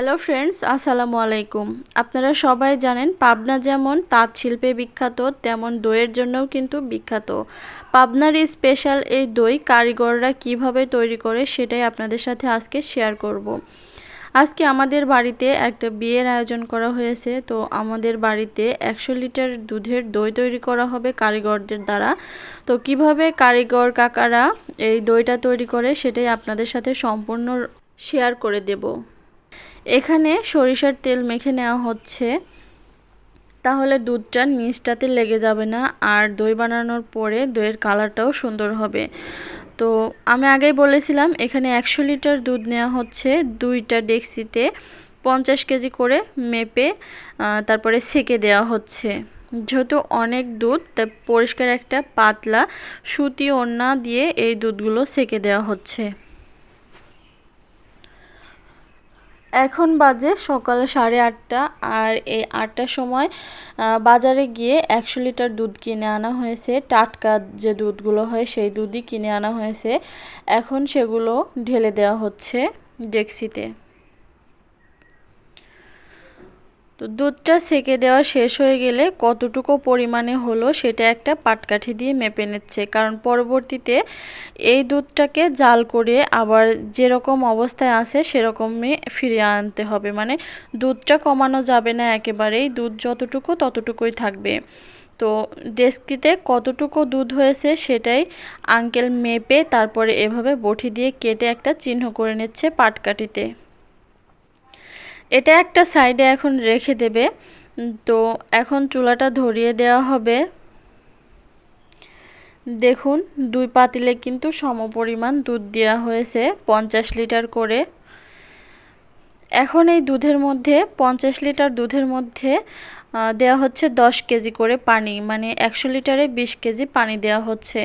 Hello friends আসসালামু আলাইকুম। আপনারা সবাই জানেন পাবনা যেমন তাঁত শিল্পে বিখ্যাত, তেমন দইয়ের জন্যও কিন্তু বিখ্যাত। পাবনার এই স্পেশাল এই দই কারিগররা কীভাবে তৈরি করে সেটাই আপনাদের সাথে আজকে শেয়ার করব। আজকে আমাদের বাড়িতে একটা বিয়ের আয়োজন করা হয়েছে, তো আমাদের বাড়িতে একশো লিটার দুধের দই তৈরি করা হবে কারিগরদের দ্বারা। তো কীভাবে কারিগর কাকারা এই দইটা তৈরি করে সেটাই আপনাদের সাথে সম্পূর্ণ শেয়ার করে দেব। এখানে সরিষার তেল মেখে নেওয়া হচ্ছে। তাহলে দুধটা নিচটাতে লেগে যাবে না, আর দই বানানোর পরে দইয়ের কালারটাও সুন্দর হবে। তো আমি আগেই বলেছিলাম, এখানে একশো লিটার দুধ নেওয়া হচ্ছে, দুইটা ডেক্সিতে পঞ্চাশ কেজি করে মেপে তারপরে সেকে দেওয়া হচ্ছে। যেহেতু অনেক দুধ, তাই পরিষ্কার একটা পাতলা সুতি ওড়না দিয়ে এই দুধগুলো সেকে দেওয়া হচ্ছে। এখন বাজে সকাল সাড়ে আটটা আর এই আটটার সময় বাজারে গিয়ে একশো লিটার দুধ কিনে আনা হয়েছে। টাটকা যে দুধগুলো হয় সেই দুধই কিনে আনা হয়েছে। এখন সেগুলো ঢেলে দেওয়া হচ্ছে ডেক্সিতে। তো দুধটা সেকে দেওয়া শেষ হয়ে গেলে কতটুকু পরিমাণে হলো সেটা একটা পাটকাঠি দিয়ে মেপে নিচ্ছে। কারণ পরবর্তীতে এই দুধটাকে জাল করে আবার যেরকম অবস্থায় আছে সেরকমই ফিরিয়ে আনতে হবে। মানে দুধটা কমানো যাবে না একেবারেই, দুধ যতটুকু ততটুকুই থাকবে। তো ডেস্কিতে কতটুকু দুধ হয়েছে সেটাই আঙ্কেল মেপে তারপরে এভাবে বটি দিয়ে কেটে একটা চিহ্ন করে নিচ্ছে পাটকাঠিতে। এটা একটা সাইডে এখন রেখে দেবে। তো এখন চুলাটা ধরিয়ে দেওয়া হবে। দেখুন, দুই পাতিলে কিন্তু সমপরিমাণ দুধ দেওয়া হয়েছে, পঞ্চাশ লিটার করে। এখন এই দুধের মধ্যে, পঞ্চাশ লিটার দুধের মধ্যে দেওয়া হচ্ছে দশ কেজি করে পানি মানে একশো লিটারে বিশ কেজি পানি দেওয়া হচ্ছে।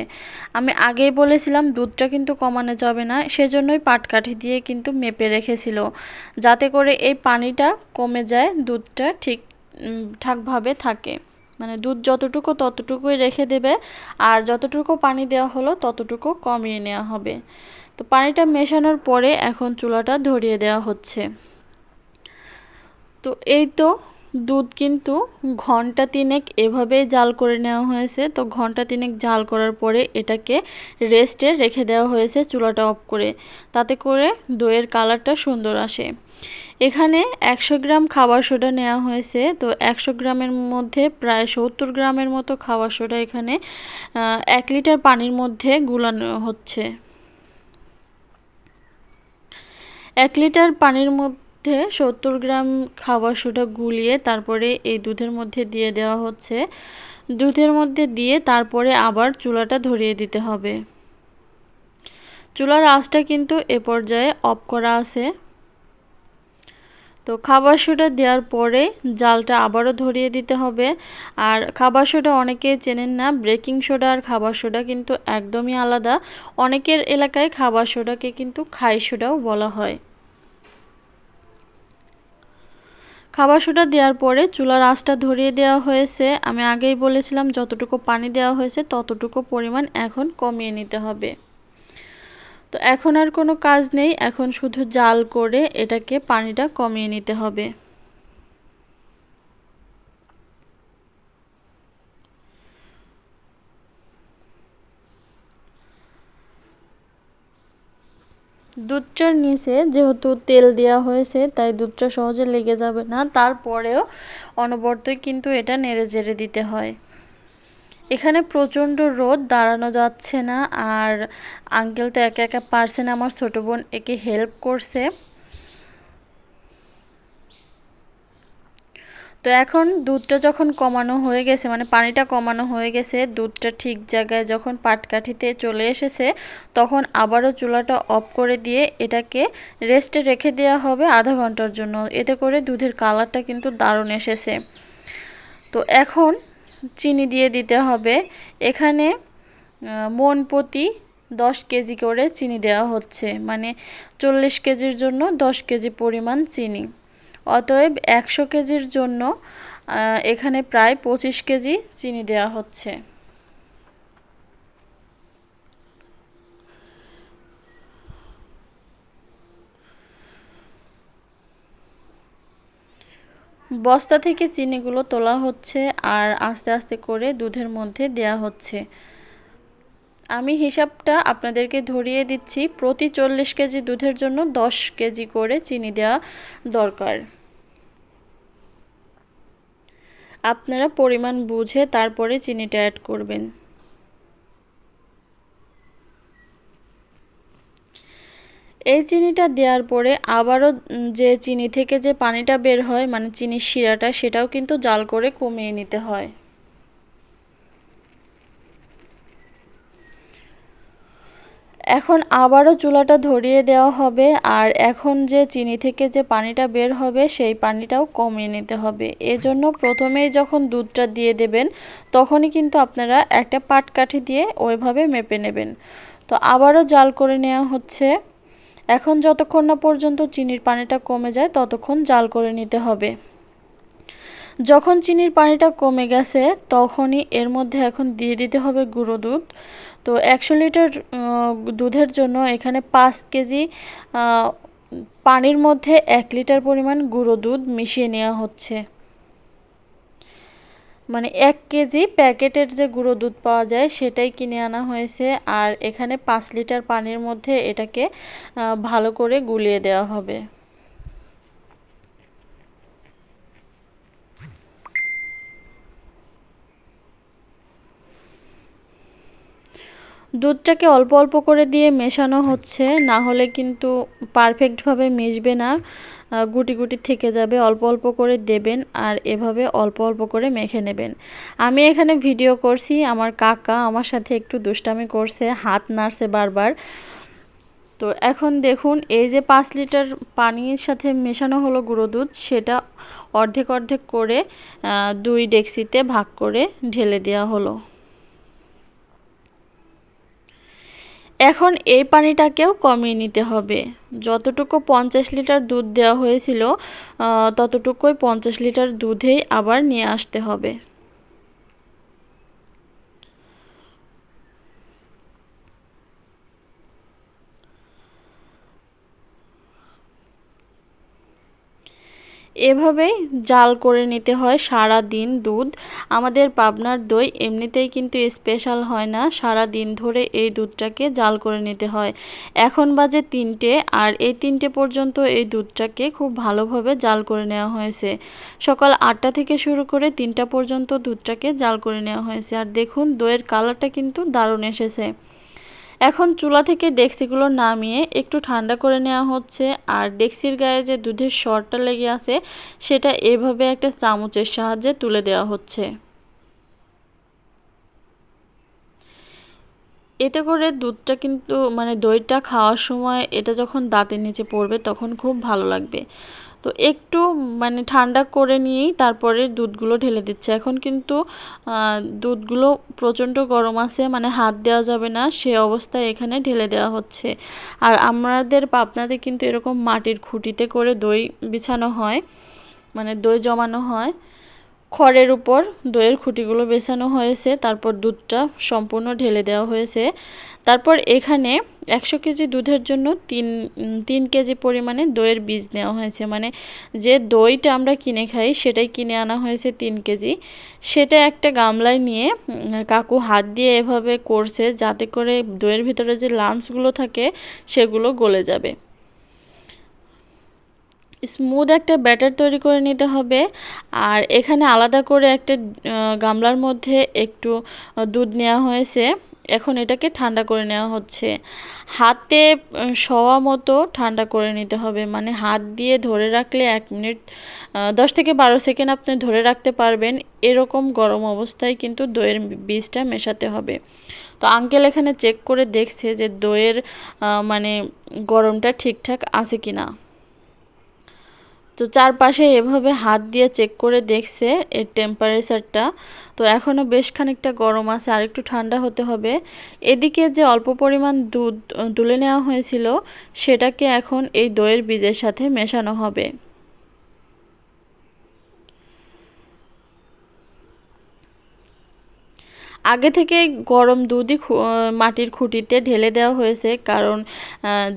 আমি আগেই বলেছিলাম, দুধটা কিন্তু কমানো যাবে না, সেজন্যই পাটকাঠি দিয়ে কিন্তু মেপে রেখেছিল, যাতে করে এই পানিটা কমে যায়, দুধটা ঠিক ঠাকভাবে থাকে। মানে দুধ যতটুকু ততটুকুই রেখে দেবে, আর যতটুকু পানি দেওয়া হলো ততটুকু কমিয়ে নেওয়া হবে। তো পানিটা মেশানোর পরে এখন চুলাটা ধরিয়ে দেওয়া হচ্ছে। তো এই তো দুধ কিন্তু ঘণ্টা তিনেক এভাবেই জাল করে নেওয়া হয়েছে। তো ঘণ্টা তিনেক জাল করার পরে এটাকে রেস্টে রেখে দেওয়া হয়েছে চুলাটা অফ করে। তাতে করে দইয়ের কালারটা সুন্দর আসে। এখানে একশো গ্রাম খাবার সোডা নেওয়া হয়েছে। তো একশো গ্রামের মধ্যে প্রায় সত্তর গ্রামের মতো খাবার সোডা এখানে এক লিটার পানির মধ্যে গুলানো হচ্ছে। এক লিটার পানির মধ্যে মধ্যে সত্তর গ্রাম খাবার সোডা গুলিয়ে তারপরে এই দুধের মধ্যে দিয়ে দেওয়া হচ্ছে। দুধের মধ্যে দিয়ে তারপরে আবার চুলাটা ধরিয়ে দিতে হবে। চুলার আঁচটা কিন্তু এ পর্যায়ে অফ করা আছে। তো খাবার সোডা দেওয়ার পরে জালটা আবারও ধরিয়ে দিতে হবে। আর খাবার সোডা অনেকে চেনেন না, ব্রেকিং সোডা আর খাবার সোডা কিন্তু একদমই আলাদা। অনেকের এলাকায় খাবার সোডাকে কিন্তু খাই সোডাও বলা হয়। খাবার সোডা দেওয়ার পরে চুলার আঁচটা ধরিয়ে দেওয়া হয়েছে। আমি আগেই বলেছিলাম, যতটুকু পানি দেওয়া হয়েছে, ততটুকু পরিমাণ এখন কমিয়ে নিতে হবে। তো এখন আর কোনো কাজ নেই, এখন শুধু জাল করে এটাকে পানিটা কমিয়ে নিতে হবে। দুধটার নিচে যেহেতু তেল দেওয়া হয়েছে, তাই দুধটা সহজে লেগে যাবে না। তারপরেও অনবর্তই কিন্তু এটা নেড়ে জেড়ে দিতে হয়। এখানে প্রচণ্ড রোদ, দাঁড়ানো যাচ্ছে না। আর আঙ্কেল তো একা একা পারছে না আমার ছোটো বোন একে হেল্প করছে। তো এখন দুধটা যখন কমানো হয়ে গেছে মানে পানিটা কমানো হয়ে গেছে, দুধটা ঠিক জায়গায় যখন পাটকাঠিতে চলে এসেছে, তখন আবারও চুলাটা অফ করে দিয়ে এটাকে রেস্টে রেখে দেওয়া হবে আধা ঘণ্টার জন্য। এতে করে দুধের কালারটা কিন্তু দারুণ এসেছে। তো এখন চিনি দিয়ে দিতে হবে। এখানে মন প্রতি দশ কেজি করে চিনি দেওয়া হচ্ছে। মানে চল্লিশ কেজির জন্য দশ কেজি পরিমাণ চিনি। অতএব একশো কেজির জন্য এখানে প্রায় পঁচিশ কেজি চিনি দেওয়া হচ্ছে। বস্তা থেকে চিনিগুলো তোলা হচ্ছে আর আস্তে আস্তে করে দুধের মধ্যে দেয়া হচ্ছে। আমি হিসাবটা আপনাদেরকে ধরিয়ে দিচ্ছি। প্রতি চল্লিশ কেজি দুধের জন্য দশ কেজি করে চিনি দেওয়া দরকার। আপনারা পরিমাণ বুঝে তারপরে চিনিটা অ্যাড করবেন। এই চিনিটা দেওয়ার পরে আবারও যে চিনি থেকে যে পানিটা বের হয় মানে চিনির শিরাটা, সেটাও কিন্তু জাল করে কমিয়ে নিতে হয়। এখন আবারও চুলাটা ধরিয়ে দেওয়া হবে আর এখন যে চিনি থেকে যে পানিটা বের হবে সেই পানিটাও কমিয়ে নিতে হবে। এজন্য প্রথমেই যখন দুধটা দিয়ে দেবেন, তখনই কিন্তু আপনারা একটা পাটকাঠি দিয়ে ওইভাবে মেপে নেবেন। তো আবারও জাল করে নেওয়া হচ্ছে। এখন যতক্ষণ না পর্যন্ত চিনির পানিটা কমে যায়, ততক্ষণ জাল করে নিতে হবে। যখন চিনির পানিটা কমে গেছে, তখনই এর মধ্যে এখন দিয়ে দিতে হবে গুঁড়ো দুধ। তো একশো লিটার দুধের জন্য এখানে পাঁচ কেজি পানির মধ্যে এক লিটার পরিমাণ গুঁড়ো দুধ মিশিয়ে নেওয়া হচ্ছে। মানে এক কেজি প্যাকেটের যে গুঁড়ো দুধ পাওয়া যায় সেটাই কিনে আনা হয়েছে আর এখানে পাঁচ লিটার পানির মধ্যে এটাকে ভালো করে গুলিয়ে দেওয়া হবে। দুধটাকে অল্প অল্প করে দিয়ে মেশানো হচ্ছে, না হলে কিন্তু পারফেক্টভাবে মিশবে না। গুটি গুটি থেকে যাবে, অল্প অল্প করে দেবেন আর এভাবে অল্প অল্প করে মেখে নেবেন। আমি এখানে ভিডিও করছি, আমার কাকা আমার সাথে একটু দুষ্টামি করছে, হাত নাড়ছে বারবার। তো এখন দেখুন, এই যে পাঁচ লিটার পানির সাথে মেশানো হলো গুঁড়ো দুধ, সেটা অর্ধেক অর্ধেক করে দুই ডেক্সিতে ভাগ করে ঢেলে দেওয়া হলো। এখন এই পানিটাকেও কমিয়ে নিতে হবে। যতটুকু পঞ্চাশ লিটার দুধ দেওয়া হয়েছিল ততটুকুই পঞ্চাশ লিটার দুধেই আবার নিয়ে আসতে হবে। এভাবেই জাল করে নিতে হয় সারা দিন দুধ। আমাদের পাবনার দই এমনিতেই কিন্তু স্পেশাল হয় না, সারা দিন ধরে এই দুধটাকে জাল করে নিতে হয়। এখন বাজে তিনটে আর এই তিনটে পর্যন্ত এই দুধটাকে খুব ভালোভাবে জাল করে নেওয়া হয়েছে। সকাল আটটা থেকে শুরু করে তিনটা পর্যন্ত দুধটাকে জাল করে নেওয়া হয়েছে। আর দেখুন, দইয়ের কালারটা কিন্তু দারুণ এসেছে। এখন চুলা থেকে ডেক্সিগুলো নামিয়ে একটু ঠান্ডা করে নেওয়া হচ্ছে। আর ডেক্সির গায়ে যে দুধের শরটা লেগে আছে, সেটা এভাবে একটা চামচের সাহায্যে তুলে দেওয়া হচ্ছে। এতে করে দুধটা কিন্তু মানে দইটা খাওয়ার সময় এটা যখন দাঁতের নিচে পড়বে, তখন খুব ভালো লাগবে। তো একটু মানে ঠান্ডা করে নিয়েই তারপরে দুধগুলো ঢেলে দিচ্ছে। এখন কিন্তু দুধগুলো প্রচণ্ড গরম আছে মানে হাত দেওয়া যাবে না, সে অবস্থায় এখানে ঢেলে দেওয়া হচ্ছে। আর আমাদের পাবনাতে কিন্তু এরকম মাটির খুঁটিতে করে দই বিছানো হয় মানে দই জমানো হয়। খড়ের উপর দইয়ের খুঁটিগুলো বেছানো হয়েছে, তারপর দুধটা সম্পূর্ণ ঢেলে দেওয়া হয়েছে। তারপর এখানে একশো কেজি দুধের জন্য তিন তিন কেজি পরিমাণে দইয়ের বীজ নেওয়া হয়েছে। মানে যে দইটা আমরা কিনে খাই, সেটাই কিনে আনা হয়েছে তিন কেজি। সেটা একটা গামলায় নিয়ে কাকু হাত দিয়ে এভাবে করছে, যাতে করে দইয়ের ভিতরে যে লাঞ্চগুলো থাকে, সেগুলো গলে যাবে। স্মুথ একটা ব্যাটার তৈরি করে নিতে হবে। আর এখানে আলাদা করে একটা গামলার মধ্যে একটু দুধ নেওয়া হয়েছে। এখন এটাকে ঠান্ডা করে নেওয়া হচ্ছে। হাতে শোয়া মতো ঠান্ডা করে নিতে হবে। মানে হাত দিয়ে ধরে রাখলে এক মিনিট দশ থেকে বারো সেকেন্ড আপনি ধরে রাখতে পারবেন। এরকম গরম অবস্থায় কিন্তু দইয়ের বীজটা মেশাতে হবে। তো আঙ্কেল এখানে চেক করে দেখছে যে দইয়ের মানে গরমটা ঠিকঠাক আছে কি না তো চারপাশে এভাবে হাত দিয়ে চেক করে দেখছে এর টেম্পারেচারটা তো এখনও বেশ খানিকটা গরম আছে, আর একটু ঠান্ডা হতে হবে। এদিকে যে অল্প পরিমাণ দুধ তুলে নেওয়া হয়েছিল, সেটাকে এখন এই দইয়ের বীজের সাথে মেশানো হবে। আগে থেকে গরম দুধই মাটির খুঁটিতে ঢেলে দেওয়া হয়েছে। কারণ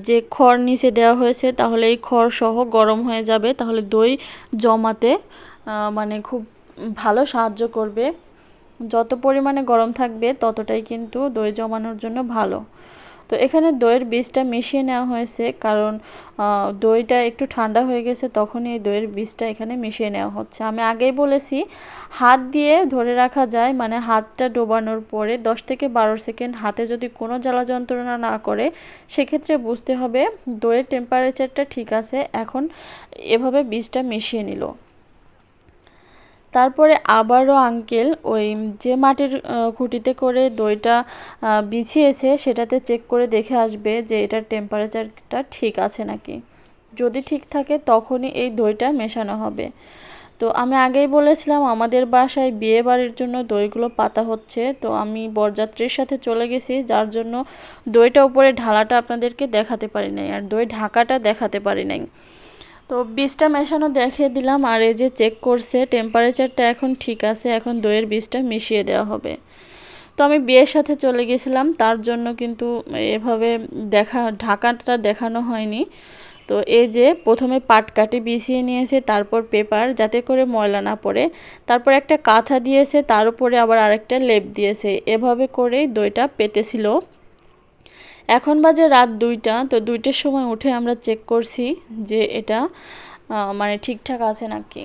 যে খড় নিচে দেওয়া হয়েছে, তাহলে এই খড় সহ গরম হয়ে যাবে। তাহলে দই জমাতে মানে খুব ভালো সাহায্য করবে। যত পরিমাণে গরম থাকবে, ততটাই কিন্তু দই জমানোর জন্য ভালো। তো এখানে দইয়ের বীজটা মিশিয়ে নেওয়া হয়েছে, কারণ দইটা একটু ঠান্ডা হয়ে গেছে তখনই এই দইয়ের বীজটা এখানে মিশিয়ে নেওয়া হচ্ছে। আমি আগেই বলেছি, হাত দিয়ে ধরে রাখা যায় মানে হাতটা ডোবানোর পরে দশ থেকে বারো সেকেন্ড হাতে যদি কোনো জ্বালা যন্ত্রণা না করে, সেক্ষেত্রে বুঝতে হবে দইয়ের টেম্পারেচারটা ঠিক আছে, এখন এভাবে বীজটা মিশিয়ে নিল। তারপরে আবারও আঙ্কেল ওই যে মাটির খুঁটিতে করে দইটা বিছিয়েছে, সেটাতে চেক করে দেখে আসবে যে এটার টেম্পারেচারটা ঠিক আছে নাকি। যদি ঠিক থাকে, তখনই এই দইটা মেশানো হবে। তো আমি আগেই বলেছিলাম, আমাদের বাসায় বিয়ে বাড়ির জন্য দইগুলো পাতা হচ্ছে। তো আমি বরযাত্রীর সাথে চলে গেছি, যার জন্য দইটা উপরে ঢালাটা আপনাদেরকে দেখাতে পারি নাই, আর দই ঢাকাটা দেখাতে পারি নাই। তো বীজটা মেশানো দেখিয়ে দিলাম আর এই যে চেক করছে টেম্পারেচারটা এখন ঠিক আছে, এখন দইয়ের বীজটা মিশিয়ে দেওয়া হবে। তো আমি বিয়ের সাথে চলে গেছিলাম, তার জন্য কিন্তু এভাবে দেখা, ঢাকাটা দেখানো হয়নি। তো এই যে প্রথমে পাটকাঠি বিছিয়ে নিয়েছে, তারপর পেপার যাতে করে ময়লা না পড়ে, তারপর একটা কাঁথা দিয়েছে, তার উপরে আবার আরেকটা লেপ দিয়েছে। এভাবে করেই দইটা পেতেছিল। এখন বাজে রাত দুইটা, তো দুইটার সময় উঠে আমরা চেক করছি যে এটা মানে ঠিকঠাক আছে নাকি।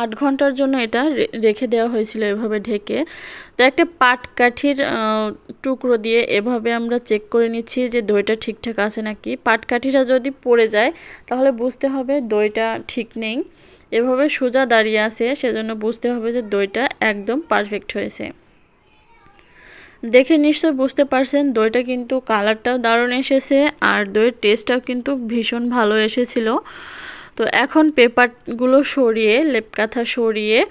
আট ঘণ্টার জন্য এটা রেখে দেওয়া হয়েছিল এভাবে ঢেকে। তো একটা পাটকাঠির টুকরো দিয়ে এভাবে আমরা চেক করে নিচ্ছি যে দইটা ঠিকঠাক আছে নাকি। পাটকাঠিটা যদি পড়ে যায়, তাহলে বুঝতে হবে দইটা ঠিক নেই। এভাবে সোজা দাঁড়িয়ে আছে, সেজন্য বুঝতে হবে যে দইটা একদম পারফেক্ট হয়েছে। দেখে নিশ্চয় বুঝতে পারছেন দইটা কিন্তু কালারটাও দারুণ এসেছে আর দইয়ের টেস্টটাও কিন্তু ভীষণ ভালো এসেছিল। তো এখন পেপারগুলো সরিয়ে লেপকাথা সরিয়ে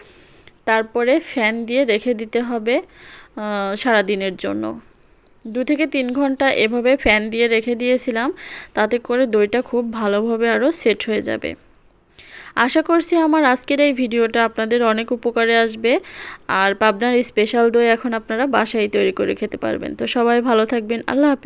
তারপরে ফ্যান দিয়ে রেখে দিতে হবে আহ, সারাদিনের জন্য। দু থেকে তিন ঘণ্টা এভাবে ফ্যান দিয়ে রেখে দিয়েছিলাম তাতে করে দইটা খুব ভালোভাবে আরও সেট হয়ে যাবে। আশা করছি আমার আজকের এই ভিডিওটা আপনাদের অনেক উপকারে আসবে। আর পাবনার স্পেশাল দই এখন আপনারা বাসায় তৈরি করে খেতে পারবেন। তো সবাই ভালো থাকবেন। আল্লাহ হাফেজ।